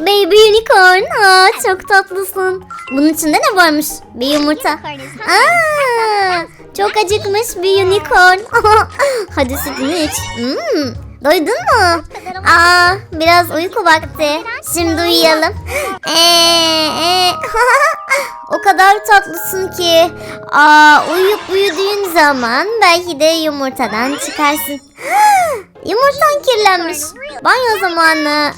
Baby unicorn. Aa, çok tatlısın. Bunun içinde ne varmış? Bir yumurta. Aa, çok acıkmış bir unicorn. Hadi sütünü iç. Hmm, doydun mu? Aa, biraz uyku vakti. Şimdi uyuyalım. Ee, ee. o kadar tatlısın ki. Aa, uyuyup uyuduğun zaman belki de yumurtadan çıkarsın. Yumurtan kirlenmiş. Banyo zamanı.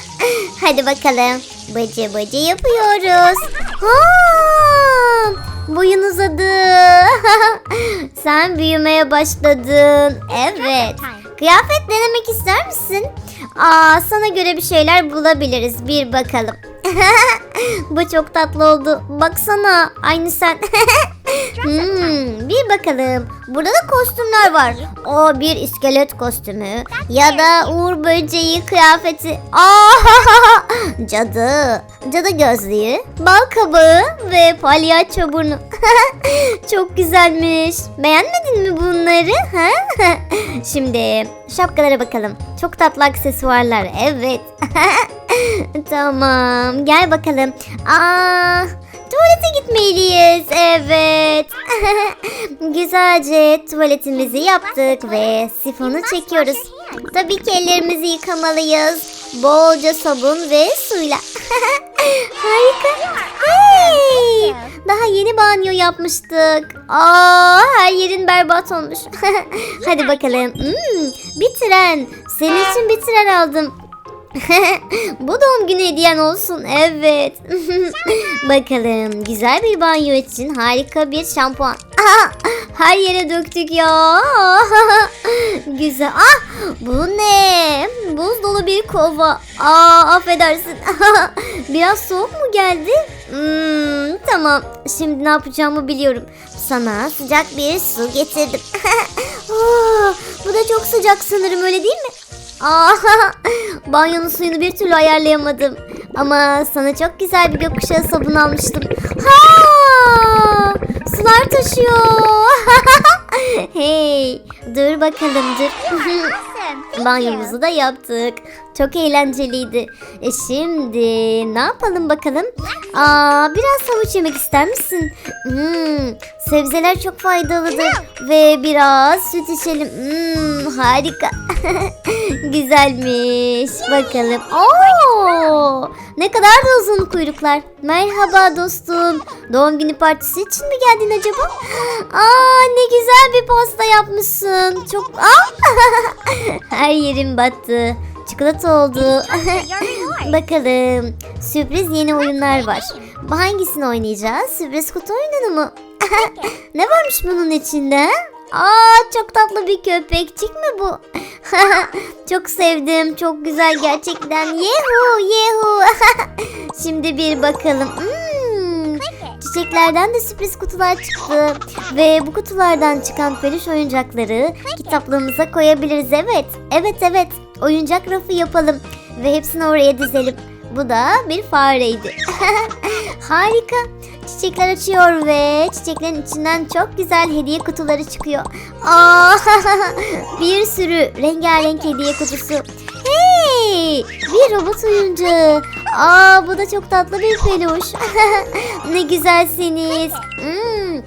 Hadi bakalım. Bıcı bıcı yapıyoruz. Ha, boyun uzadı. Sen büyümeye başladın. Evet. Kıyafet denemek ister misin? Aa, sana göre bir şeyler bulabiliriz. Bir bakalım. Bu çok tatlı oldu. Baksana aynı sen. hmm, bir bakalım. Burada da kostümler var. O bir iskelet kostümü ya da uğur böceği kıyafeti. Aa, cadı. Cadı gözlüğü, bal kabağı ve palyaço burnu. çok güzelmiş. Beğenmedin mi bunları? Ha? Şimdi şapkalara bakalım. Çok tatlı aksesuarlar. Evet. tamam. Gel bakalım. Aa, tuvalete gitmeliyiz. Evet. Güzelce tuvaletimizi yaptık ve sifonu çekiyoruz. Tabii ki ellerimizi yıkamalıyız. Bolca sabun ve suyla. Harika. Hey! Daha yeni banyo yapmıştık. Aa, her yerin berbat olmuş. Hadi bakalım. Hmm, bir tren. Senin için bir tren aldım. Bu doğum günü hediyen olsun. Evet. Bakalım. Güzel bir banyo için harika bir şampuan. Her yere döktük ya. Güzel. Ah, bu ne? Buz dolu bir kova. Aa, affedersin. Biraz soğuk mu geldi? Hmm, tamam. Şimdi ne yapacağımı biliyorum. Sana sıcak bir su getirdim. Aa, bu da çok sıcak sanırım öyle değil mi? Aa, banyonun suyunu bir türlü ayarlayamadım. Ama sana çok güzel bir gökkuşağı sabun almıştım. Ha! Sular taşıyor. hey, dur bakalım dur. Banyomuzu da yaptık. Çok eğlenceliydi. E şimdi ne yapalım bakalım? Aa, biraz havuç yemek ister misin? Hmm, sebzeler çok faydalıdır. Ve biraz süt içelim. Hmm, harika. Güzelmiş. Bakalım. Oo, ne kadar da uzun kuyruklar. Merhaba dostum. Doğum günü partisi için mi geldin acaba? Aa, ne güzel bir pasta yapmışsın. Çok... Aa! Her yerim battı. Çikolata oldu. Bakalım. Sürpriz yeni oyunlar var. Hangisini oynayacağız? Sürpriz kutu oyununu mu? ne varmış bunun içinde? Aa çok tatlı bir köpekçik mi bu? çok sevdim. Çok güzel gerçekten. Yehu yehu. Şimdi bir bakalım. Hmm, Çiçeklerden de sürpriz kutular çıktı. Ve bu kutulardan çıkan peluş oyuncakları kitaplığımıza koyabiliriz. Evet. Evet evet. Oyuncak rafı yapalım. Ve hepsini oraya dizelim. Bu da bir fareydi. Harika. Çiçekler açıyor ve çiçeklerin içinden çok güzel hediye kutuları çıkıyor. Aa, bir sürü rengarenk hediye kutusu. Hey, bir robot oyuncağı. Aa, bu da çok tatlı bir peluş. ne güzelsiniz. Hmm,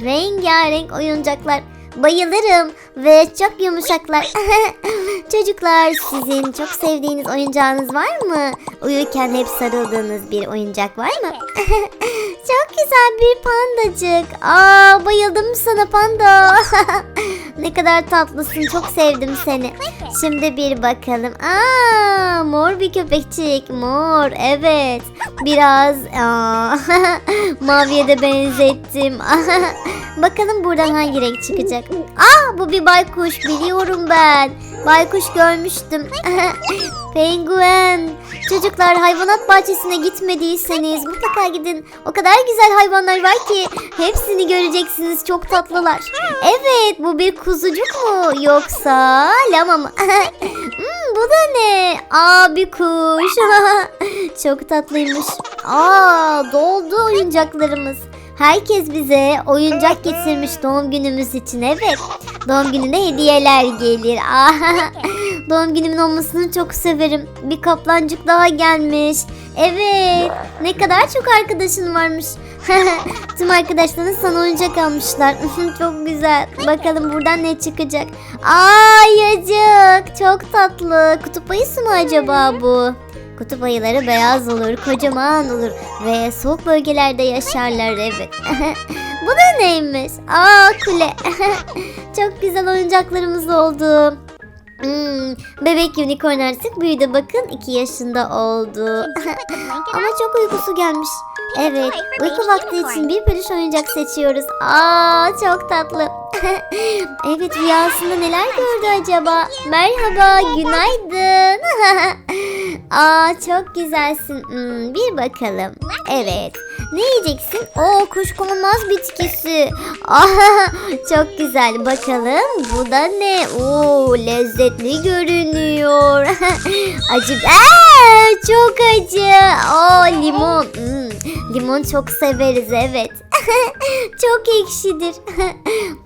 rengarenk oyuncaklar. Bayılırım ve çok yumuşaklar. Çocuklar sizin çok sevdiğiniz oyuncağınız var mı? Uyurken hep sarıldığınız bir oyuncak var mı? çok güzel bir pandacık. Aa bayıldım sana panda. ne kadar tatlısın. Çok sevdim seni. Şimdi bir bakalım. Aa mor bir köpekçik. Mor evet. Biraz aa, maviye de benzettim. bakalım buradan hangi renk çıkacak. Aa bu bir baykuş biliyorum ben. Baykuş görmüştüm. Penguen. Çocuklar hayvanat bahçesine gitmediyseniz mutlaka gidin. O kadar güzel hayvanlar var ki hepsini göreceksiniz. Çok tatlılar. Evet bu bir kuzucuk mu yoksa lama mı? Hmm, bu da ne? Aa bir kuş. Çok tatlıymış. Aa doldu oyuncaklarımız. Herkes bize oyuncak getirmiş doğum günümüz için. Evet. Doğum gününe hediyeler gelir. Aa, doğum günümün olmasını çok severim. Bir kaplancık daha gelmiş. Evet. Ne kadar çok arkadaşın varmış. Tüm arkadaşların sana oyuncak almışlar. çok güzel. Bakalım buradan ne çıkacak. Ay acık. Çok tatlı. Kutup ayısı mı acaba bu? Kutup ayıları beyaz olur, kocaman olur ve soğuk bölgelerde yaşarlar evet. Bu da neymiş? Aa kule. Çok güzel oyuncaklarımız oldu. Hmm, bebek unicorn artık büyüdü bakın 2 yaşında oldu. Ama çok uykusu gelmiş. Evet uyku vakti için bir peluş oyuncak seçiyoruz. Aa çok tatlı. evet rüyasında neler gördü acaba? Merhaba günaydın. Aa çok güzelsin. Hmm, bir bakalım. Evet. Ne yiyeceksin? Oo kuşkonmaz bitkisi. Aa, çok güzel. Bakalım bu da ne? Oo lezzetli görünüyor. acı. Aa, çok acı. Oo limon. Hmm, limon çok severiz evet. çok ekşidir.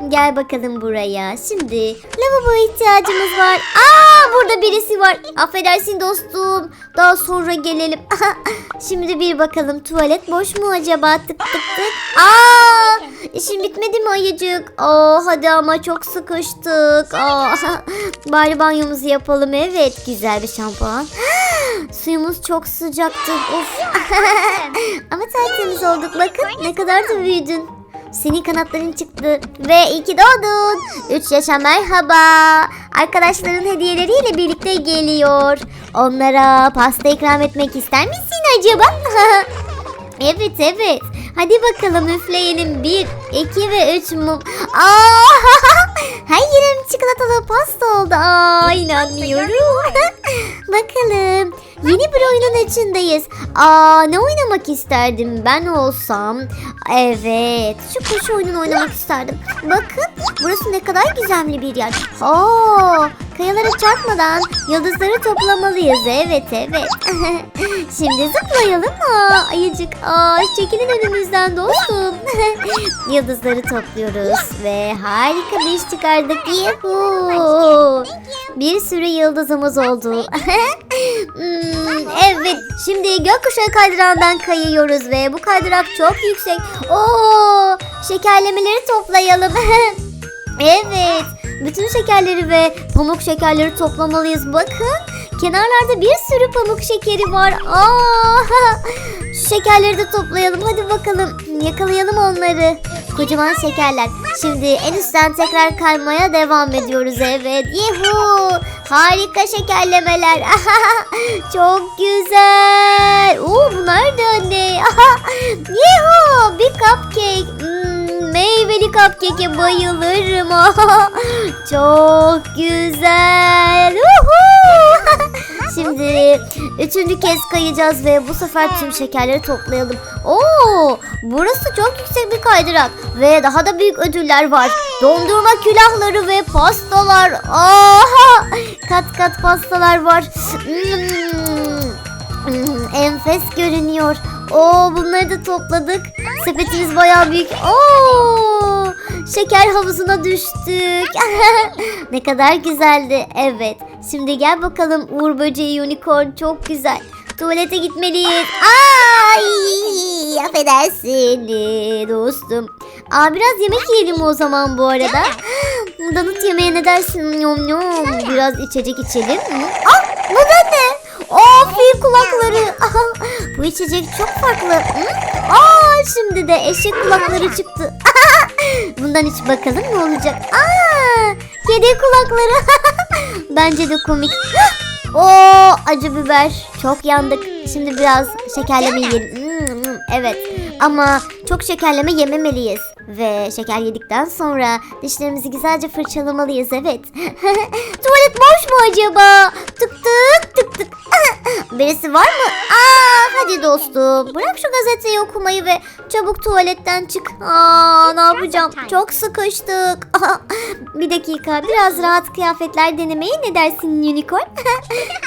Gel bakalım buraya. Şimdi lavabo ihtiyacımız var. Aa burada birisi var. Affedersin dostum. Daha sonra gelelim. Şimdi bir bakalım tuvalet boş mu acaba? Tık tık tık. Aa işin bitmedi mi ayıcık? Aa hadi ama çok sıkıştık. Aa, bari banyomuzu yapalım. Evet güzel bir şampuan. Suyumuz çok sıcaktı. Of. Ama tertemiz olduk. Bakın ne kadar da büyüdün. Senin kanatların çıktı ve iyi ki doğdun. 3 yaşa merhaba. Arkadaşların hediyeleriyle birlikte geliyor. Onlara pasta ikram etmek ister misin acaba? evet evet. Hadi bakalım üfleyelim. 1, 2 ve 3 mum. Aa, her yerim çikolatalı pasta oldu. Aa, inanmıyorum. bakalım. Yeni bir oyunun içindeyiz. Aa, ne oynamak isterdim ben olsam? Evet, şu kuş oyununu oynamak isterdim. Bakın, burası ne kadar gizemli bir yer. Aa, kayalara çarpmadan yıldızları toplamalıyız. Evet, evet. Şimdi zıplayalım mı? Ayıcık, aa, çekilin önümüzden dostum. yıldızları topluyoruz ve harika bir iş çıkardık. Yuhuu. Bir sürü yıldızımız oldu. Hmm, evet, şimdi gökkuşağı kaydırandan kayıyoruz ve bu kaydırak çok yüksek. Oo, şekerlemeleri toplayalım. evet, bütün şekerleri ve pamuk şekerleri toplamalıyız. Bakın, kenarlarda bir sürü pamuk şekeri var. Aa, şu şekerleri de toplayalım. Hadi bakalım, yakalayalım onları. Kocaman şekerler. Şimdi en üstten tekrar kaymaya devam ediyoruz. Evet. Yuhu. Harika şekerlemeler. Çok güzel. Oo, bunlar da ne? Yuhu. Bir cupcake. Hmm, meyveli cupcake'e bayılırım. Çok güzel. Şimdi üçüncü kez kayacağız ve bu sefer tüm şekerleri toplayalım. Oo, burası çok yüksek bir kaydırak ve daha da büyük ödüller var. Dondurma külahları ve pastalar. Aha, kat kat pastalar var. Hmm, enfes görünüyor. Oo, bunları da topladık. Sepetimiz bayağı büyük. Oo, şeker havuzuna düştük. ne kadar güzeldi. Evet. Şimdi gel bakalım Uğur Böceği Unicorn çok güzel. Tuvalete gitmeliyiz. Ay, affedersin dostum. Aa, biraz yemek yiyelim o zaman bu arada. Donut yemeye ne dersin? Yom yom. Biraz içecek içelim. Aa, bu da ne? Aa, fil kulakları. Bu içecek çok farklı. Aa, şimdi de eşek kulakları çıktı. Bundan iç bakalım ne olacak. Aa, kedi kulakları. Bence de komik. Oo, acı biber. Çok yandık. Şimdi biraz şekerleme yiyelim. Hmm, hmm, evet. Ama çok şekerleme yememeliyiz. Ve şeker yedikten sonra dişlerimizi güzelce fırçalamalıyız. Evet. Tuvalet boş mu acaba? Tık tık tık tık. Birisi var mı? Aa, hadi dostum. Bırak şu gazeteyi okumayı ve çabuk tuvaletten çık. Aa, ne yapacağım? Çok sıkıştık. bir dakika. Biraz rahat kıyafetler denemeye ne dersin unicorn?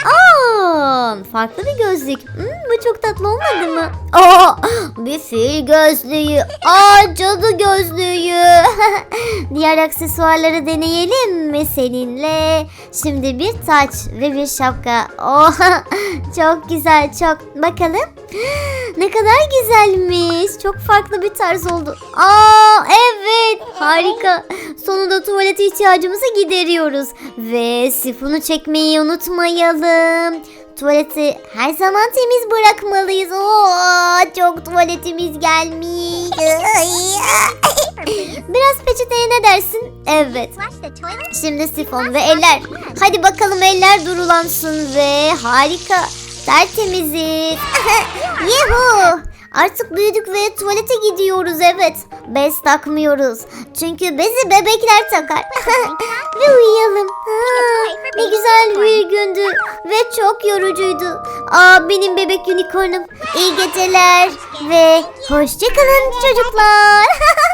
Aa, farklı bir gözlük. Hmm, bu çok tatlı olmadı mı? Aa, bir fil gözlüğü. Aa, cadı gözlüğü. Diğer aksesuarları deneyelim mi seninle? Şimdi bir taç ve bir şapka. Oh, çok güzel çok. Bakalım. Ne kadar güzelmiş. Çok farklı bir tarz oldu. Aa evet harika. Sonunda tuvalete ihtiyacımızı gideriyoruz. Ve sifonu çekmeyi unutmayalım. Tuvaleti her zaman temiz bırakmalıyız. Oo, çok tuvaletimiz gelmiş. Biraz peçeteye ne dersin? Evet. Şimdi sifon ve eller. Hadi bakalım eller durulansın ve harika. Tertemiziz. Yuhu. Artık büyüdük ve tuvalete gidiyoruz evet. Bez takmıyoruz. Çünkü bezi bebekler takar. ve uyuyalım. Ha, ne güzel bir gündü ve çok yorucuydu. Aa benim bebek unicornum. İyi geceler ve hoşçakalın çocuklar.